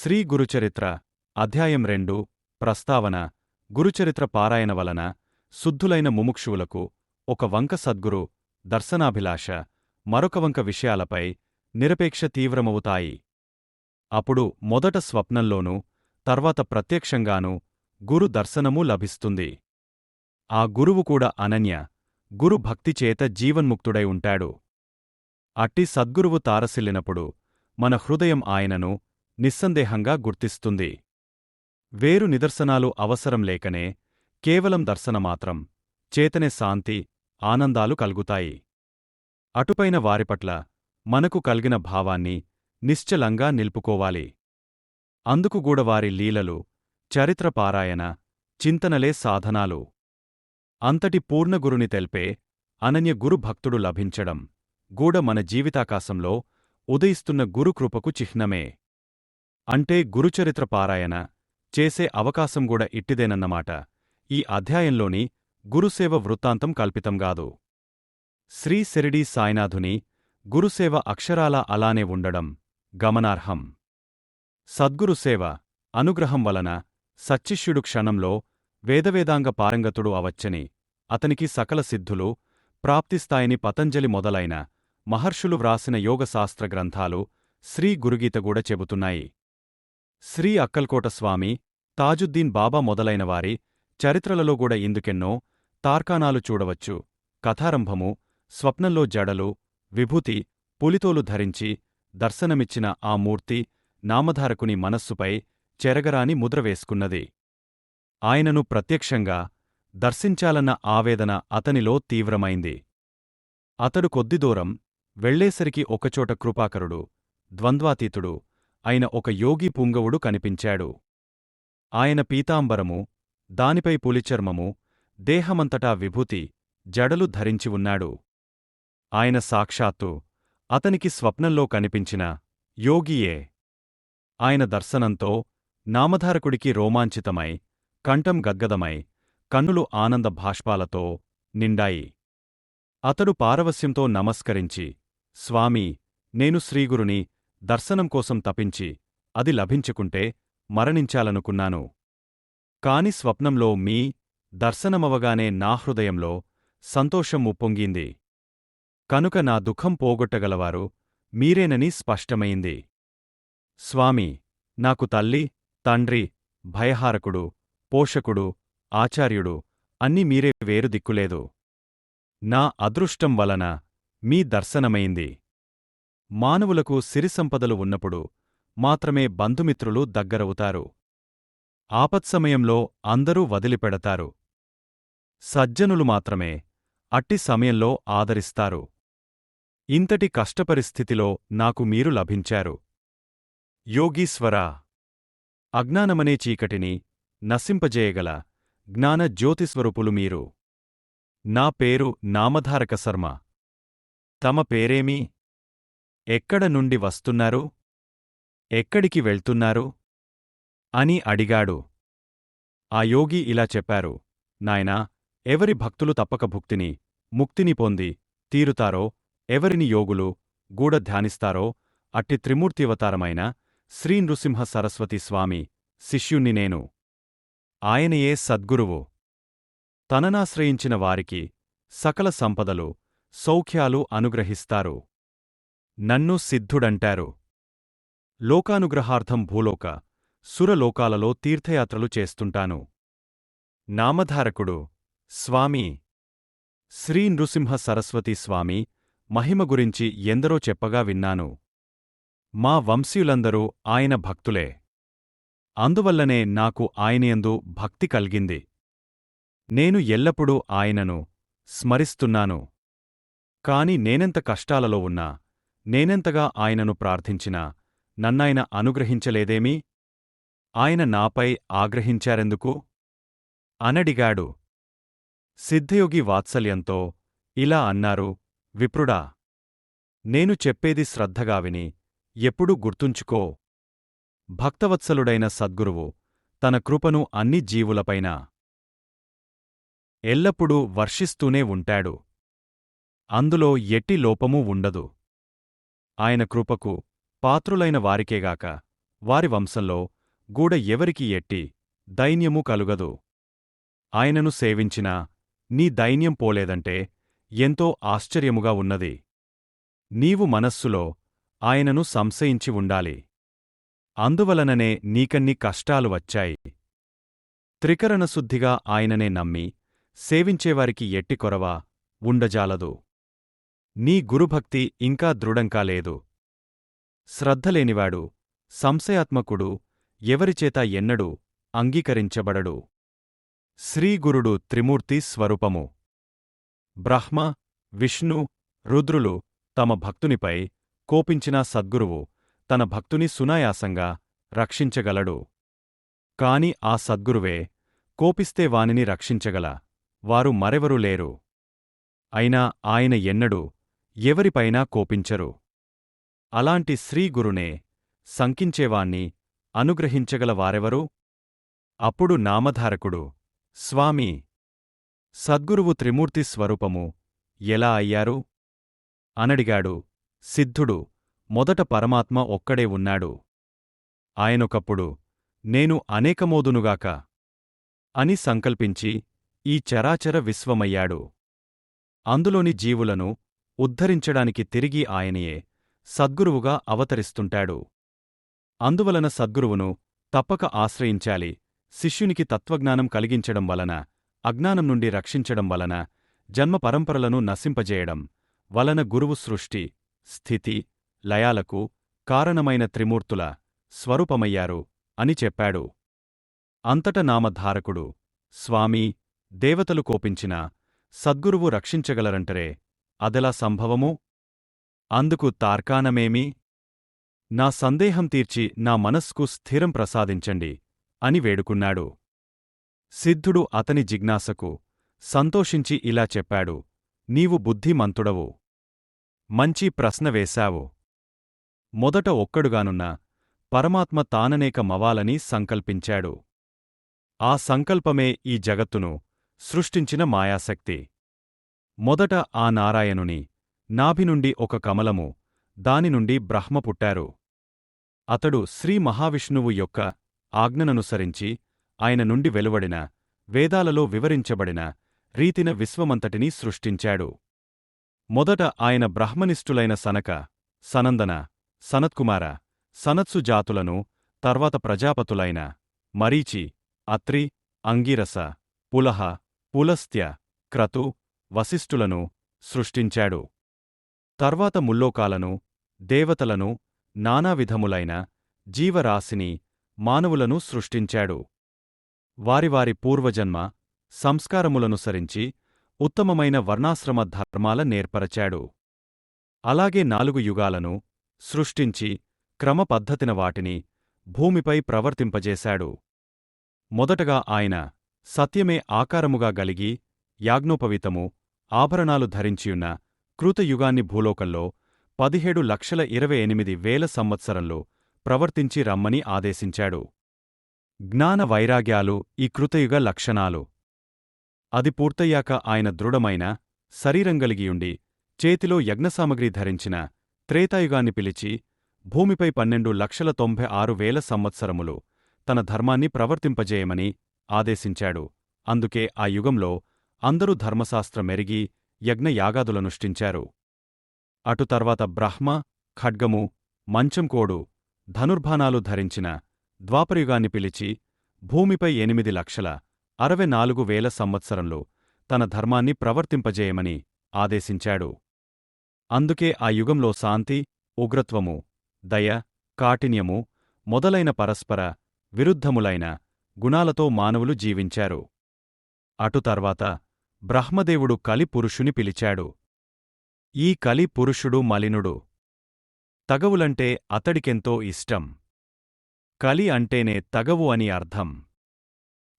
శ్రీ గురుచరిత్ర అధ్యాయం రెండు ప్రస్తావన గురుచరిత్ర పారాయణ వలన శుద్ధులైన ముముక్షువులకు ఒక వంక సద్గురు దర్శనాభిలాష మరొక వంక విషయాలపై నిరపేక్ష తీవ్రమవుతాయి. అప్పుడు మొదట స్వప్నంలోనూ తర్వాత ప్రత్యక్షంగానూ గురు దర్శనమూ లభిస్తుంది. ఆ గురువు కూడా అనన్య గురు భక్తిచేత జీవన్ముక్తుడై ఉంటాడు. అట్టి సద్గురువు తారసిల్లినప్పుడు మన హృదయం ఆయనను నిస్సందేహంగా గుర్తిస్తుంది. వేరు నిదర్శనాలు అవసరం లేకనే కేవలం దర్శనమాత్రం చేతనే శాంతి ఆనందాలు కలుగుతాయి. అటుపైన వారిపట్ల మనకు కలిగిన భావాన్ని నిశ్చలంగా నిలుపుకోవాలి. అందుకు గూడ వారి లీలలు చరిత్రపారాయణ చింతనలే సాధనాలు. అంతటి పూర్ణగురుని తెల్పే అనన్య గురుభక్తుడు లభించడం గూడ మన జీవితాకాశంలో ఉదయిస్తున్న గురుకృపకు చిహ్నమే. అంటే గురుచరిత్ర పారాయణ చేసే అవకాశం కూడా ఇట్టిదేనన్నమాట. ఈ అధ్యాయంలోని గురుసేవ వృత్తాంతం కల్పితంగాదు శ్రీ శిరిడీ సాయినాథుని గురుసేవ అక్షరాలా అలానే ఉండడం గమనార్హం. సద్గురుసేవ అనుగ్రహం వలన సచ్చిష్యుడు క్షణంలో వేదవేదాంగ పారంగతుడు అవచ్చని అతనికి సకల సిద్ధులు ప్రాప్తిస్తాయని పతంజలి మొదలైన మహర్షులు వ్రాసిన యోగశాస్త్ర గ్రంథాలు శ్రీ గురుగీతగూడ చెబుతున్నాయి. శ్రీ అక్కల్కోట స్వామి తాజుద్దీన్ బాబా మొదలైనవారి చరిత్రలలో కూడా ఇందుకెన్నో తార్కాణాలు చూడవచ్చు. కథారంభము స్వప్నంలో జడలు విభూతి పులితోలు ధరించి దర్శనమిచ్చిన ఆ మూర్తి నామధారకుని మనస్సుపై చెరగరాని ముద్ర వేసుకున్నది. ఆయనను ప్రత్యక్షంగా దర్శించాలన్న ఆవేదన అతనిలో తీవ్రమైంది. అతడు కొద్దిదూరం వెళ్ళేసరికి ఒకచోట కృపాకరుడు ద్వంద్వాతీతుడు అయిన ఒక యోగి పుంగవుడు కనిపించాడు. ఆయన పీతాంబరము దానిపై పులిచర్మము దేహమంతటా విభూతి జడలు ధరించి ఉన్నాడు. ఆయన సాక్షాత్తు అతనికి స్వప్నంలో కనిపించిన యోగియే. ఆయన దర్శనంతో నామధారకుడికి రోమాంచితమై కంఠం గద్గదమై కన్నులు ఆనంద భాష్పాలతో నిండాయి. అతడు పారవస్యంతో నమస్కరించి స్వామీ నేను శ్రీగురుని దర్శనం కోసం తపించి అది లభించుకుంటే మరణించాలనుకున్నాను. కాని స్వప్నంలో మీ దర్శనమవగానే నా హృదయంలో సంతోషం ఉప్పొంగింది. కనుక నా దుఃఖం పోగొట్టగలవారు మీరేనని స్పష్టమైంది. స్వామి నాకు తల్లి తండ్రి భయహారకుడు పోషకుడు ఆచార్యుడు అన్ని మీరే వేరు దిక్కులేదు. నా అదృష్టం వలన మీ దర్శనమైంది. మానవులకు సిరిసంపదలు ఉన్నప్పుడు మాత్రమే బంధుమిత్రులు దగ్గరవుతారు. ఆపత్సమయంలో అందరూ వదిలిపెడతారు. సజ్జనులు మాత్రమే అట్టి సమయంలో ఆదరిస్తారు. ఇంతటి కష్టపరిస్థితిలో నాకు మీరు లభించారు. యోగీశ్వరా! అజ్ఞానమనే చీకటిని నశింపజేయగల జ్ఞాన జ్యోతిస్వరూపులు మీరు. నా పేరు నామధారక శర్మ. తమ పేరేమీ? ఎక్కడ నుండి వస్తున్నారు? ఎక్కడికి వెళ్తున్నారు? అని అడిగాడు. ఆ యోగి ఇలా చెప్పారు నాయనా ఎవరి భక్తులు తప్పక భుక్తిని ముక్తిని పొంది తీరుతారో ఎవరిని యోగులు గూఢ ధ్యానిస్తారో అట్టి త్రిమూర్తివతారమైన శ్రీ నృసింహ సరస్వతి స్వామి శిష్యుణ్ణి నేను. ఆయనయే సద్గురువు. తననాశ్రయించిన వారికి సకల సంపదలు సౌఖ్యాలు అనుగ్రహిస్తారు. నన్ను సిద్ధుడంటారు. లోకానుగ్రహార్థం భూలోక సురలోకాలలో తీర్థయాత్రలు చేస్తుంటాను. నామధారకుడు స్వామి. శ్రీ నృసింహ సరస్వతి స్వామి మహిమ గురించి ఎందరో చెప్పగా విన్నాను. మా వంశీయులందరూ ఆయన భక్తులే. అందువల్లనే నాకు ఆయనయందు భక్తి కల్గింది. నేను ఎల్లప్పుడూ ఆయనను స్మరిస్తున్నాను. కాని నేనెంత కష్టాలలో ఉన్నా నేనెంతగా ఆయనను ప్రార్థించినా నన్నాయన అనుగ్రహించలేదేమీ? ఆయన నాపై ఆగ్రహించారెందుకు? అనడిగాడు. సిద్ధయోగి వాత్సల్యంతో ఇలా అన్నారు విప్రుడా నేను చెప్పేది శ్రద్ధగా విని ఎప్పుడూ గుర్తుంచుకో. భక్తవత్సలుడైన సద్గురువు తన కృపను అన్ని జీవులపైన ఎల్లప్పుడూ వర్షిస్తూనే ఉంటాడు. అందులో ఎట్టి లోపమూ ఉండదు. ఆయన కృపకు పాత్రులైన వారికేగాక వారి వంశంలో గూడ ఎవరికి ఎట్టి దైన్యము కలుగదు. ఆయనను సేవించినా నీ దైన్యం పోలేదంటే ఎంతో ఆశ్చర్యముగా ఉన్నది. నీవు మనస్సులో ఆయనను సంశయించి ఉండాలి. అందువలననే నీకన్ని కష్టాలు వచ్చాయి. త్రికరణశుద్ధిగా ఆయననే నమ్మి సేవించేవారికి ఎట్టి కొరవ ఉండజాలదు. నీ గురుభక్తి ఇంకా దృఢంకా లేదు. శ్రద్ధలేనివాడు సంశయాత్మకుడు ఎవరిచేత ఎన్నడూ అంగీకరించబడడు. శ్రీగురుడు త్రిమూర్తి స్వరూపము. బ్రహ్మ విష్ణు రుద్రులు తమ భక్తునిపై కోపించిన సద్గురువు తన భక్తుని సునాయాసంగా రక్షించగలడు. కాని ఆ సద్గురువే కోపిస్తే వానిని రక్షించగల వారు మరెవరూ లేరు. అయినా ఆయన ఎన్నడూ ఎవరిపైనా కోపించరు. అలాంటి శ్రీగురునే శంకించేవాణ్ణి అనుగ్రహించగలవారెవరు? అప్పుడు నామధారకుడు స్వామి సద్గురువు త్రిమూర్తి స్వరూపము ఎలా అయ్యారు? అనడిగాడు సిద్ధుడు మొదట పరమాత్మ ఒక్కడే ఉన్నాడు. ఆయనొకప్పుడు నేను అనేకమోదునుగాక అని సంకల్పించి ఈ చరాచర విశ్వమయ్యాడు. అందులోని జీవులను ఉద్ధరించడానికి తిరిగి ఆయనయే సద్గురువుగా అవతరిస్తుంటాడు. అందువలన సద్గురువును తప్పక ఆశ్రయించాలి. శిష్యునికి తత్వజ్ఞానం కలిగించడం వలన అజ్ఞానం నుండి రక్షించడం వలన జన్మ పరంపరలను నశింపజేయడం వలన గురువు సృష్టి స్థితి లయాలకు కారణమైన త్రిమూర్తుల స్వరూపమయ్యారు అని చెప్పాడు. అంతట నామధారకుడు స్వామీ దేవతలు కోపించినా సద్గురువు రక్షించగలరంటరే అదెలా సంభవము? అందుకు తార్కాణమేమి? నా సందేహం తీర్చి నా మనస్కు స్థిరం ప్రసాదించండి అని వేడుకున్నాడు. సిద్ధుడు అతని జిజ్ఞాసకు సంతోషించి ఇలా చెప్పాడు నీవు బుద్ధిమంతుడవు. మంచి ప్రశ్న వేశావు. మొదట ఒక్కడుగానున్న పరమాత్మ తాననేక మవాలని సంకల్పించాడు. ఆ సంకల్పమే ఈ జగత్తును సృష్టించిన మాయాశక్తి. మొదట ఆ నారాయణుని నాభినుండి ఒక కమలము దానినుండి బ్రహ్మ పుట్టారు. అతడు శ్రీ మహావిష్ణువు యొక్క ఆజ్ఞననుసరించి ఆయన నుండి వెలువడిన వేదాలలో వివరించబడిన రీతిన విశ్వమంతటినీ సృష్టించాడు. మొదట ఆయన బ్రహ్మనిష్ఠులైన సనక సనందన సనత్కుమార సనత్సు జాతులను తర్వాత ప్రజాపతులైన మరీచి అత్రి అంగిరస పులహ పులస్త్య క్రతు వశిష్ఠులను సృష్టించాడు. తర్వాత ముల్లోకాలను దేవతలను నానావిధములైన జీవరాశిని మానవులను సృష్టించాడు. వారివారి పూర్వజన్మ సంస్కారములనుసరించి ఉత్తమమైన వర్ణాశ్రమ ధర్మాల నేర్పరచాడు. అలాగే నాలుగు యుగాలను సృష్టించి క్రమపద్ధతిన వాటిని భూమిపై ప్రవర్తింపజేశాడు. మొదటగా ఆయన సత్యమే ఆకారముగా గలిగి యాజ్ఞోపవితము ఆభరణాలు ధరించియున్న కృతయుగాన్ని భూలోకంలో పదిహేడు లక్షల ఇరవై ఎనిమిది వేల సంవత్సరంలో ప్రవర్తించి రమ్మని ఆదేశించాడు. జ్ఞాన వైరాగ్యాలు ఈ కృతయుగ లక్షణాలు. అది పూర్తయ్యాక ఆయన దృఢమైన శరీరంగలిగియుండి చేతిలో యజ్ఞసామగ్రి ధరించిన త్రేతాయుగాన్ని పిలిచి భూమిపై పన్నెండు లక్షల తొంభై ఆరు వేల సంవత్సరములు తన ధర్మాన్ని ప్రవర్తింపజేయమని ఆదేశించాడు. అందుకే ఆ యుగంలో అందరూ ధర్మశాస్త్రమెరిగి యజ్ఞయాగాదులనుష్ఠించారు అటు తర్వాత బ్రహ్మ ఖడ్గము మంచంకోడు ధనుర్బాణాలు ధరించిన ద్వాపరయుగాన్ని పిలిచి భూమిపై ఎనిమిది లక్షల అరవై నాలుగు వేల సంవత్సరంలో తన ధర్మాన్ని ప్రవర్తింపజేయమని ఆదేశించాడు. అందుకే ఆ యుగంలో శాంతి ఉగ్రత్వము దయ కాఠిన్యము మొదలైన పరస్పర విరుద్ధములైన గుణాలతో మానవులు జీవించారు. అటు తర్వాత బ్రహ్మదేవుడు కలి పురుషుని పిలిచాడు. ఈ కలి పురుషుడు మలినుడు. తగవులంటే అతడికెంతో ఇష్టం. కలి అంటేనే తగవు అని అర్థం.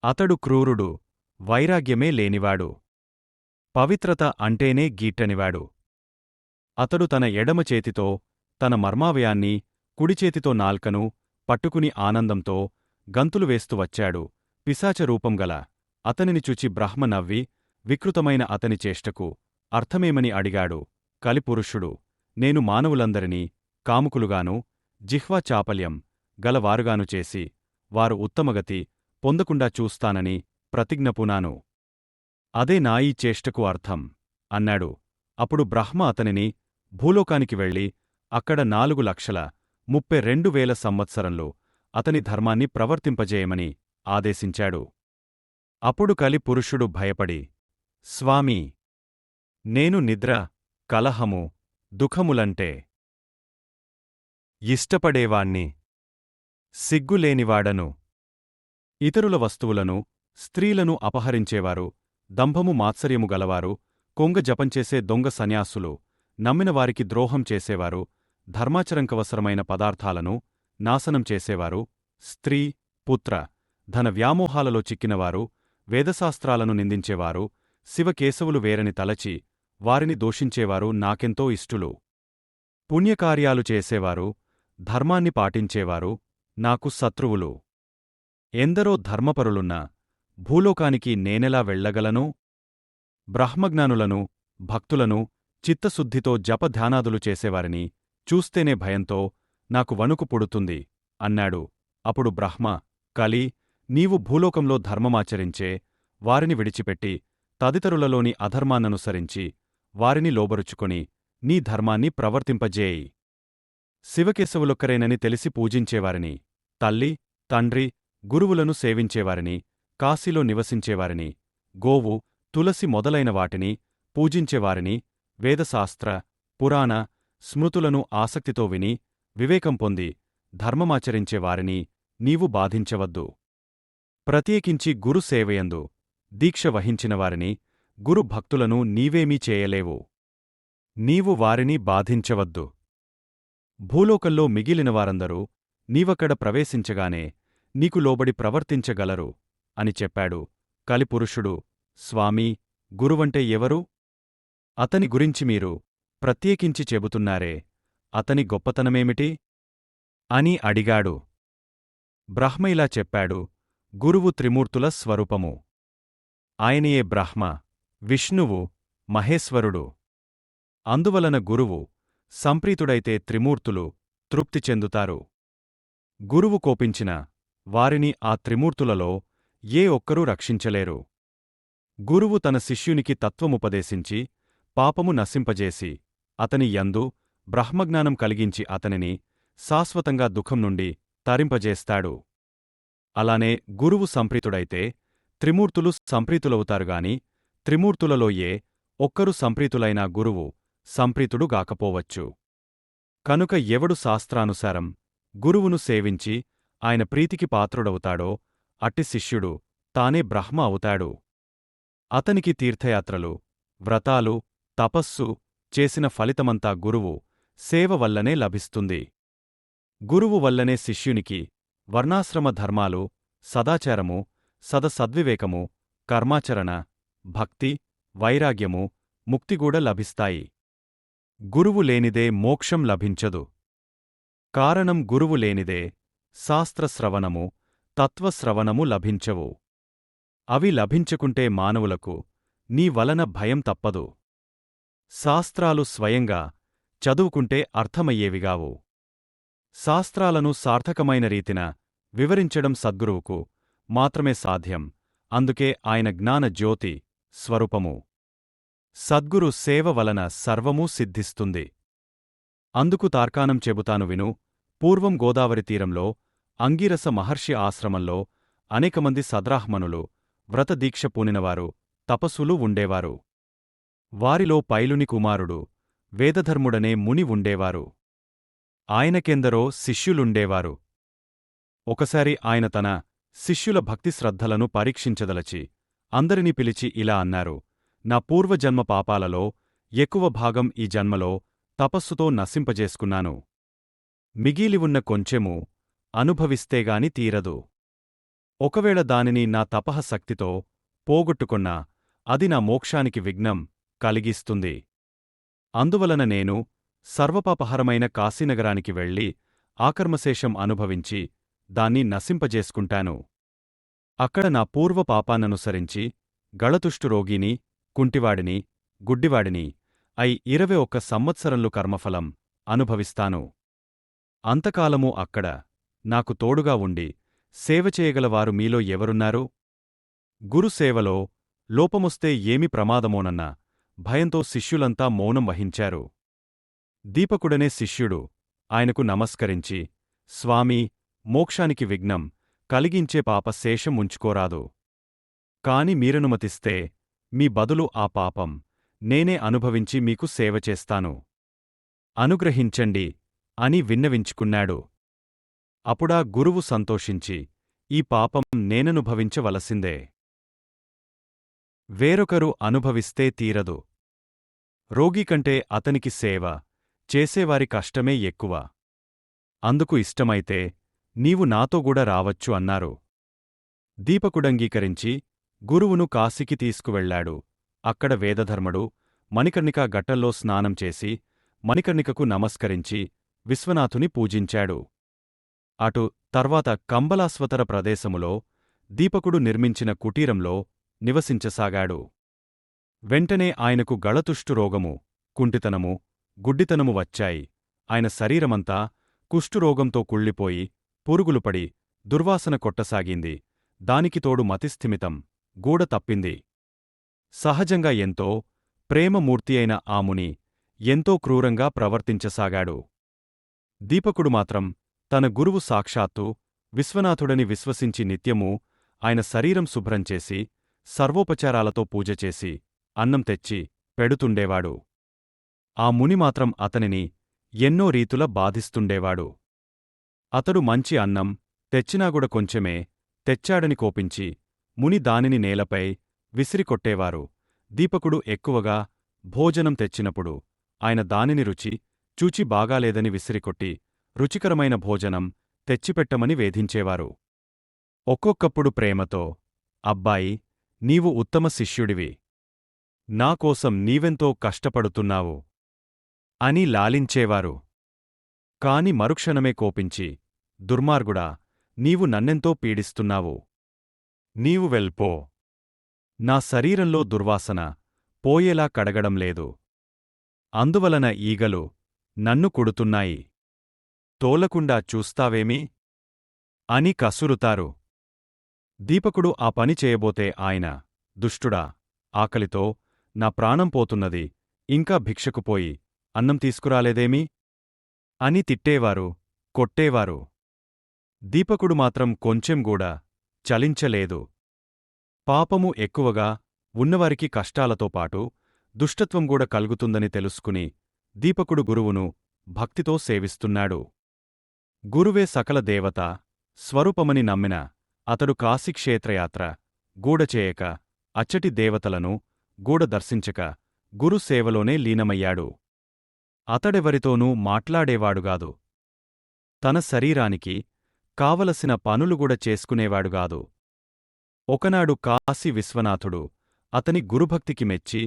అతడు క్రూరుడు వైరాగ్యమే లేనివాడు. పవిత్రత అంటేనే గీట్టనివాడు. అతడు తన ఎడమ చేతితో తన మర్మావయాన్ని కుడిచేతితో నాల్కను పట్టుకుని ఆనందంతో గంతులు వేస్తూ వచ్చాడు. పిశాచ రూపంగల అతనిని చూచి బ్రహ్మ నవ్వి వికృతమైన అతని చేష్టకు అర్థమేమని అడిగాడు కలిపురుషుడు నేను మానవులందరినీ కాముకులుగాను జిహ్వా చాపల్యం గలవారుగాను చేసి వారు ఉత్తమగతి పొందకుండా చూస్తానని ప్రతిజ్ఞపునాను. అదే నా ఈ చేష్టకు అర్థం అన్నాడు. అప్పుడు బ్రహ్మ అతనిని భూలోకానికి వెళ్ళి అక్కడ నాలుగు లక్షల ముప్పై రెండు వేల సంవత్సరంలో అతని ధర్మాన్ని ప్రవర్తింపజేయమని ఆదేశించాడు. అప్పుడు కలి పురుషుడు భయపడి స్వామీ నేను నిద్ర కలహము దుఃఖములంటే ఇష్టపడేవాణ్ణి సిగ్గులేనివాడను. ఇతరుల వస్తువులను స్త్రీలను అపహరించేవారు దంభము మాత్సర్యము గలవారు కొంగ జపంచేసే దొంగ సన్యాసులు నమ్మినవారికి ద్రోహం చేసేవారు ధర్మాచరంకవసరమైన పదార్థాలను నాశనం చేసేవారు స్త్రీ పుత్ర ధన వ్యామోహాలలో చిక్కినవారు వేదశాస్త్రాలను నిందించేవారు శివకేశవులు వేరని తలచి వారిని దోషించేవారు నాకెంతో ఇష్టులు. పుణ్యకార్యాలు చేసేవారు ధర్మాన్ని పాటించేవారు నాకు శత్రువులు. ఎందరో ధర్మపరులున్నా భూలోకానికి నేనెలా వెళ్ళగలను బ్రహ్మజ్ఞానులను భక్తులను చిత్తశుద్ధితో జపధ్యానాదులు చేసేవారిని చూస్తేనే భయంతో నాకు వణుకు పుడుతుంది అన్నాడు. అప్పుడు బ్రహ్మ కలి నీవు భూలోకంలో ధర్మమాచరించే వారిని విడిచిపెట్టి తదితరులలోని అధర్మాన్ననుసరించి వారిని లోబరుచుకొని నీ ధర్మాన్ని ప్రవర్తింపజేయి. శివకేశవులొక్కరేనని తెలిసి పూజించేవారిని తల్లి తండ్రి గురువులను సేవించేవారిని కాశీలో నివసించేవారిని గోవు తులసి మొదలైన వాటిని పూజించేవారిని వేదశాస్త్ర పురాణ స్మృతులను ఆసక్తితో విని వివేకం పొంది ధర్మమాచరించేవారిని నీవు బాధించవద్దు. ప్రత్యేకించి గురు సేవయందు దీక్ష వహించినవారిని గురుభక్తులను నీవేమీ చేయలేవు. నీవు వారిని బాధించవద్దు. భూలోకంలో మిగిలినవారందరూ నీవక్కడ ప్రవేశించగానే నీకు లోబడి ప్రవర్తించగలరు అని చెప్పాడు కలిపురుషుడు స్వామీ గురువంటే ఎవరు? అతని గురించి మీరు ప్రత్యేకించి చెబుతున్నారే అతని గొప్పతనమేమిటి? అని అడిగాడు. బ్రహ్మ ఇలా చెప్పాడు గురువు త్రిమూర్తుల స్వరూపము. ఆయనయే బ్రహ్మ విష్ణువు మహేశ్వరుడు. అందువలన గురువు సంప్రీతుడైతే త్రిమూర్తులు తృప్తి చెందుతారు. గురువు కోపించిన వారిని ఆ త్రిమూర్తులలో ఏ ఒక్కరూ రక్షించలేరు. గురువు తన శిష్యునికి తత్వముపదేశించి పాపము నశింపజేసి అతని యందు బ్రహ్మజ్ఞానం కలిగించి అతనిని శాశ్వతంగా దుఃఖం నుండి తరింపజేస్తాడు. అలానే గురువు సంప్రీతుడైతే త్రిమూర్తులు సంప్రీతులవుతారుగాని త్రిమూర్తులలో ఏ ఒక్కరు సంప్రీతులైన గురువు సంప్రీతుడు గాకపోవచ్చు. కనుక ఎవడు శాస్త్రానుసారం గురువును సేవించి ఆయన ప్రీతికి పాత్రుడవుతాడో అట్టి శిష్యుడు తానే బ్రహ్మ అవుతాడు. అతనికి తీర్థయాత్రలు వ్రతాలు తపస్సు చేసిన ఫలితమంతా గురువు సేవ వల్లనే లభిస్తుంది. గురువు వల్లనే శిష్యునికి వర్ణాశ్రమ ధర్మాలు సదాచారము సదసద్వివేకము కర్మాచరణ భక్తి వైరాగ్యము ముక్తిగూడ లభిస్తాయి. గురువు లేనిదే మోక్షం లభించదు. కారణం గురువు లేనిదే శాస్త్రశ్రవణము తత్వశ్రవణము లభించవు. అవి లభించకుంటే మానవులకు నీ వలన భయం తప్పదు. శాస్త్రాలు స్వయంగా చదువుకుంటే అర్థమయ్యేవిగావు. శాస్త్రాలను సార్థకమైన రీతిన వివరించడం సద్గురువుకు మాత్రమే సాధ్యం. అందుకే ఆయన జ్ఞాన జ్యోతి స్వరూపము. సద్గురు సేవ వలన సర్వమూ సిద్ధిస్తుంది. అందుకు తార్కాణం చెబుతాను విను. పూర్వం గోదావరి తీరంలో అంగీరస మహర్షి ఆశ్రమంలో అనేకమంది సద్రాహ్మణులు వ్రతదీక్ష పూనినవారు తపస్సులు ఉండేవారు. వారిలో పైలుని కుమారుడు వేదధర్ముడనే ముని ఉండేవారు. ఆయనకెందరో శిష్యులుండేవారు. ఒకసారి ఆయన తన శిష్యుల భక్తి శ్రద్ధలను పరీక్షించదలచి అందరినీ పిలిచి ఇలా అన్నారు నా పూర్వజన్మ పాపాలలో ఎక్కువ భాగం ఈ జన్మలో తపస్సుతో నశింపజేసుకున్నాను. మిగిలివున్న కొంచెము అనుభవిస్తేగాని తీరదు. ఒకవేళ దానిని నా తపహశక్తితో పోగొట్టుకున్నా అది నా మోక్షానికి విఘ్నం కలిగిస్తుంది. అందువలన నేను సర్వపాపహరమైన కాశీనగరానికి వెళ్ళి ఆకర్మశేషం అనుభవించి దాన్ని నశింపజేసుకుంటాను. అక్కడ నా పూర్వ పాపాన్ననుసరించి గళతుష్టురోగిని కుంటివాడిని గుడ్డివాడిని అయి ఇరవై ఒక్క సంవత్సరంలు కర్మఫలం అనుభవిస్తాను. అంతకాలము అక్కడ నాకు తోడుగా ఉండి సేవ చేయగలవారు మీలో ఎవరున్నారు? గురుసేవలో లోపమొస్తే ఏమి ప్రమాదమోనన్న భయంతో శిష్యులంతా మౌనం వహించారు. దీపకుడనే శిష్యుడు ఆయనకు నమస్కరించి స్వామీ మోక్షానికి విఘ్నం కలిగించే పాప శేషం ఉంచుకోరాదు. కాని మీరనుమతిస్తే మీ బదులు ఆ పాపం నేనే అనుభవించి మీకు సేవ చేస్తాను. అనుగ్రహించండి అని విన్నవించుకున్నాడు. అప్పుడా గురువు సంతోషించి ఈ పాపం నేననుభవించవలసిందే. వేరొకరు అనుభవిస్తే తీరదు. రోగి కంటే అతనికి సేవ చేసేవారి కష్టమే ఎక్కువ. అందుకు ఇష్టమైతే నీవు నాతో రావచ్చు అన్నారు. దీపకుడంగీకరించి గురువును కాశీకి తీసుకువెళ్ళాడు అక్కడ వేదధర్మడు మణికర్ణికా గట్టల్లో స్నానం చేసి మణికర్ణికకు నమస్కరించి విశ్వనాథుని పూజించాడు. అటు తర్వాత కంబలాస్వతర ప్రదేశములో దీపకుడు నిర్మించిన కుటీరంలో నివసించసాగాడు. వెంటనే ఆయనకు గళతుష్టురోగము కుంటితనము గుడ్డితనము వచ్చాయి. ఆయన శరీరమంతా కుష్ఠురోగంతో కుళ్ళిపోయి పురుగులుపడి దుర్వాసన కొట్టసాగింది. దానికి తోడు మతిస్థిమితం గూడ తప్పింది. సహజంగా ఎంతో ప్రేమమూర్తి అయిన ఆ ముని ఎంతో క్రూరంగా ప్రవర్తించసాగాడు. దీపకుడు మాత్రం తన గురువు సాక్షాత్తు విశ్వనాథుడని విశ్వసించి నిత్యమూ ఆయన శరీరం శుభ్రంచేసి సర్వోపచారాలతో పూజచేసి అన్నం తెచ్చి పెడుతుండేవాడు. ఆ ముని మాత్రం అతనిని ఎన్నో రీతుల బాధిస్తుండేవాడు. అతడు మంచి అన్నం తెచ్చినాగుడ కొంచెమే తెచ్చాడని కోపించి ముని దానిని నేలపై విసిరికొట్టేవారు దీపకుడు ఎక్కువగా భోజనం తెచ్చినప్పుడు ఆయన దానిని రుచి చూచి బాగాలేదని విసిరికొట్టి రుచికరమైన భోజనం తెచ్చిపెట్టమని వేధించేవారు. ఒక్కొక్కప్పుడు ప్రేమతో అబ్బాయి నీవు ఉత్తమ శిష్యుడివి. నాకోసం నీవెంతో కష్టపడుతున్నావు అని లాలించేవారు. కాని మరుక్షణమే కోపించి దుర్మార్గుడా నీవు నన్నెంతో పీడిస్తున్నావు. నీవు వెల్పో నా శరీరంలో దుర్వాసన పోయేలా కడగడం లేదు. అందువలన ఈగలు నన్ను కుడుతున్నాయి. తోలకుండా చూస్తావేమి? అని కసురుతారు. దీపకుడు ఆ పని చేయబోతే ఆయన దుష్టుడా ఆకలితో నా ప్రాణం పోతున్నది ఇంకా భిక్షకు పోయి అన్నం తీసుకురాలేదేమి? అని తిట్టేవారు కొట్టేవారు. దీపకుడు మాత్రం కొంచెంగూడా చలించలేదు. పాపము ఎక్కువగా ఉన్నవారికి కష్టాలతో పాటు దుష్టత్వం కూడా కలుగుతుందని తెలుసుకుని దీపకుడు గురువును భక్తితో సేవిస్తున్నాడు. గురువే సకల దేవత స్వరూపమని నమ్మిన అతడు కాశీక్షేత్రయాత్ర గూడచేయక అచ్చటి దేవతలను గూడ దర్శించక గురు సేవలోనే లీనమయ్యాడు. అతడెవరితోనూ మాట్లాడేవాడుగాదు తన శరీరానికి కావలసిన పనులుగూడ చేసుకునేవాడుగాదు ఒకనాడు కాశీ విశ్వనాథుడు అతని గురుభక్తికి మెచ్చి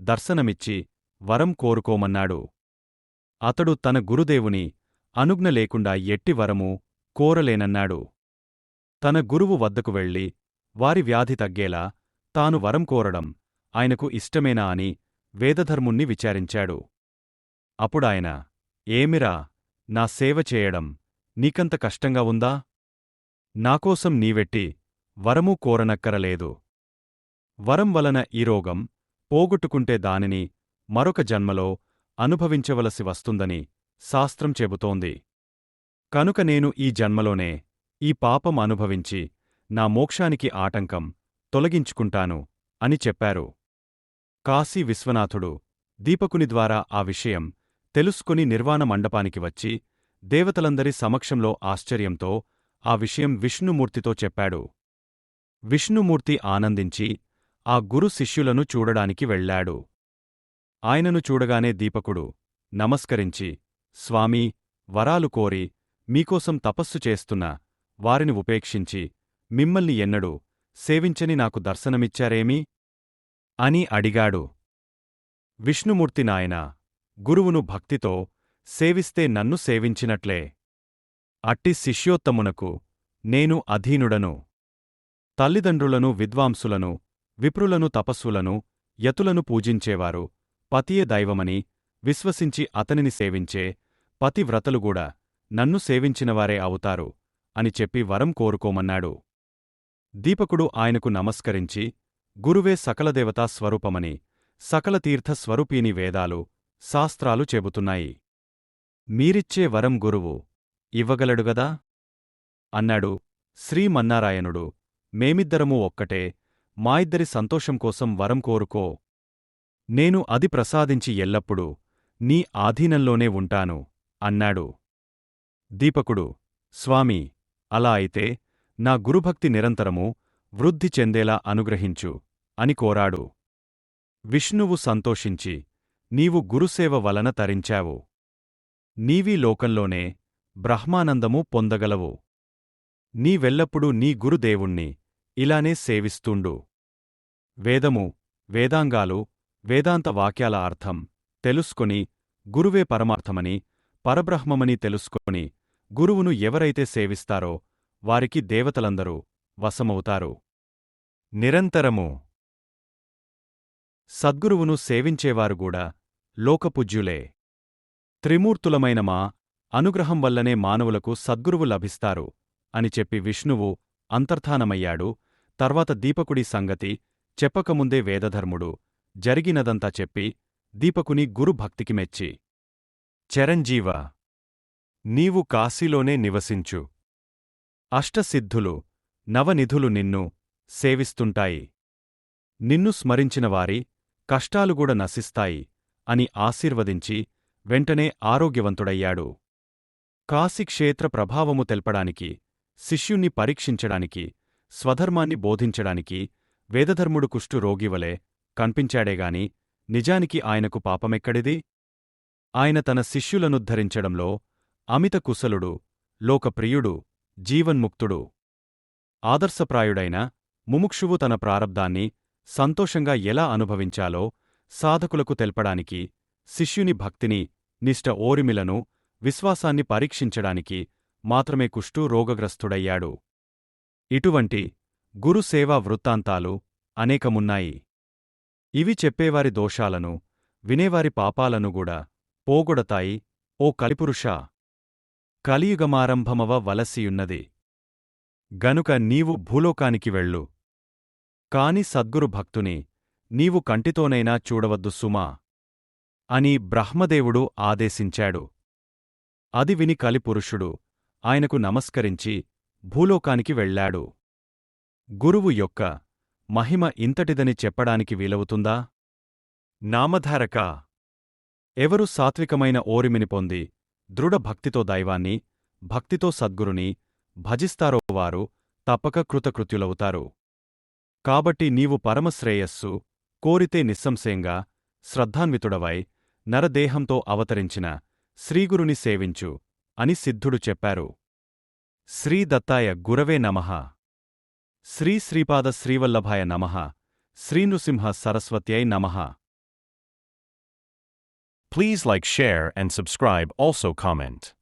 దర్శనమిచ్చి వరం కోరుకోమన్నాడు. అతడు తన గురుదేవుని అనుజ్ఞ లేకుండా ఎట్టి వరమూ కోరలేనన్నాడు. తన గురువు వద్దకు వెళ్ళి వారి వ్యాధి తగ్గేలా తాను వరం కోరడం ఆయనకు ఇష్టమేనా అని వేదధర్ముణ్ణి విచారించాడు. అప్పుడాయన ఏమిరా నా సేవ చేయడం? నీకంత కష్టంగా ఉందా? నాకోసం నీవెట్టి వరమూ కోరనక్కరలేదు. వరం వలన ఈ రోగం పోగొట్టుకుంటే దానిని మరొక జన్మలో అనుభవించవలసి వస్తుందని శాస్త్రం చెబుతోంది. కనుక నేను ఈ జన్మలోనే ఈ పాపం అనుభవించి నా మోక్షానికి ఆటంకం తొలగించుకుంటాను అని చెప్పారు. కాశీ విశ్వనాథుడు దీపకుని ద్వారా ఆ విషయం తెలుసుకుని నిర్వాణ మండపానికి వచ్చి దేవతలందరి సమక్షంలో ఆశ్చర్యంతో ఆ విషయం విష్ణుమూర్తితో చెప్పాడు. విష్ణుమూర్తి ఆనందించి ఆ గురు శిష్యులను చూడడానికి వెళ్ళాడు. ఆయనను చూడగానే దీపకుడు నమస్కరించి స్వామీ వరాలు కోరి మీకోసం తపస్సు చేస్తున్న వారిని ఉపేక్షించి మిమ్మల్ని ఎన్నడూ సేవించని నాకు దర్శనమిచ్చారేమీ అని అడిగాడు. విష్ణుమూర్తి నాయన గురువును భక్తితో సేవిస్తే నన్ను సేవించినట్లే. అట్టి శిష్యోత్తమునకు నేను అధీనుడను. తల్లిదండ్రులను విద్వాంసులను విప్రులను తపస్సులను యతులను పూజించేవారు పతియే దైవమని విశ్వసించి అతనిని సేవించే పతివ్రతలుగూడా నన్ను సేవించినవారే అవుతారు అని చెప్పి వరం కోరుకోమన్నాడు. దీపకుడు ఆయనకు నమస్కరించి గురువే సకలదేవతా స్వరూపమని సకలతీర్థస్వరూపీని స్వరూపీని వేదాలు శాస్త్రాలు చెబుతున్నాయి. మీరిచ్చే వరం గురువు ఇవ్వగలడుగదా అన్నాడు శ్రీమన్నారాయణుడు. మేమిద్దరమూ ఒక్కటే మా ఇద్దరి సంతోషం కోసం వరం కోరుకో. నేను అది ప్రసాదించి ఎల్లప్పుడూ నీ ఆధీనంలోనే ఉంటాను అన్నాడు. దీపకుడు స్వామి అలా అయితే నా గురుభక్తి నిరంతరము వృద్ధి చెందేలా అనుగ్రహించు అని కోరాడు. విష్ణువు సంతోషించి నీవు గురుసేవ వలన తరించావు. నీవీ లోకంలోనే బ్రహ్మానందము పొందగలవు. నీవెల్లప్పుడూ నీ గురుదేవుణ్ణి ఇలానే సేవిస్తుండు. వేదము వేదాంగాలు వేదాంత వాక్యాల అర్థం తెలుసుకొని గురువే పరమార్థమని పరబ్రహ్మమని తెలుసుకొని గురువును ఎవరైతే సేవిస్తారో వారికి దేవతలందరూ వశమవుతారు. నిరంతరము సద్గురువును సేవించేవారుగూడా లోకపుజ్యులే. త్రిమూర్తులమైన మా అనుగ్రహం వల్లనే మానవులకు సద్గురువు లభిస్తారు అని చెప్పి విష్ణువు అంతర్ధానమయ్యాడు. తర్వాత దీపకుడి సంగతి చెప్పకముందే వేదధర్ముడు జరిగినదంతా చెప్పి దీపకుని గురుభక్తికి మెచ్చి చరంజీవ నీవు కాశీలోనే నివసించు. అష్టసిద్ధులు నవనిధులు నిన్ను సేవిస్తుంటాయి. నిన్ను స్మరించినవారి కష్టాలుగూడ నశిస్తాయి అని ఆశీర్వదించి వెంటనే ఆరోగ్యవంతుడయ్యాడు. కాశీక్షేత్ర ప్రభావము తెల్పడానికి శిష్యుణ్ణి పరీక్షించడానికి స్వధర్మాన్ని బోధించడానికి వేదధర్ముడు కుష్టు రోగివలే కన్పించాడేగాని నిజానికి ఆయనకు పాపమెక్కడిది? ఆయన తన శిష్యులనుద్ధరించడంలో అమిత కుశలుడు లోకప్రియుడు జీవన్ముక్తుడు. ఆదర్శప్రాయుడైన ముముక్షువు తన ప్రారబ్ధాన్ని సంతోషంగా ఎలా అనుభవించాలో సాధకులకు తెల్పడానికి శిష్యుని భక్తిని నిష్ట ఓరిమిలను విశ్వాసాన్ని పరీక్షించడానికి మాత్రమే కుష్టు రోగగ్రస్తుడయ్యాడు. ఇటువంటి గురుసేవా వృత్తాంతాలు అనేకమున్నాయి. ఇవి చెప్పేవారి దోషాలను వినేవారి పాపాలను గూడా పోగొడతాయి ఓ కలిపురుషా. కలియుగమారంభమవ వలసియున్నది. గనుక నీవు భూలోకానికి వెళ్ళు. కాని సద్గురు భక్తుని నీవు కంటితోనైనా చూడవద్దు సుమా. అని బ్రహ్మదేవుడు ఆదేశించాడు. అది విని కలిపురుషుడు ఆయనకు నమస్కరించి భూలోకానికి వెళ్ళాడు గురువు యొక్క మహిమ ఇంతటిదని చెప్పడానికి వీలవుతుందా? నామధారక! ఎవరు సాత్వికమైన ఓరిమిని పొంది దృఢభక్తితో దైవాన్ని భక్తితో సద్గురుని భజిస్తారో వారు తప్పక కృతకృత్యులవుతారు. కాబట్టి నీవు పరమశ్రేయస్సు కోరితే నిస్సంశయంగా శ్రద్ధాన్వితుడవై నరదేహంతో అవతరించిన శ్రీగురుని సేవించు అని సిద్ధుడు చెప్పారు శ్రీదత్తాయ గురవే నమః శ్రీ శ్రీపాద శ్రీవల్లభాయ నమః శ్రీనృసింహ సరస్వత్యై నమః Please like, share, and subscribe. Also comment.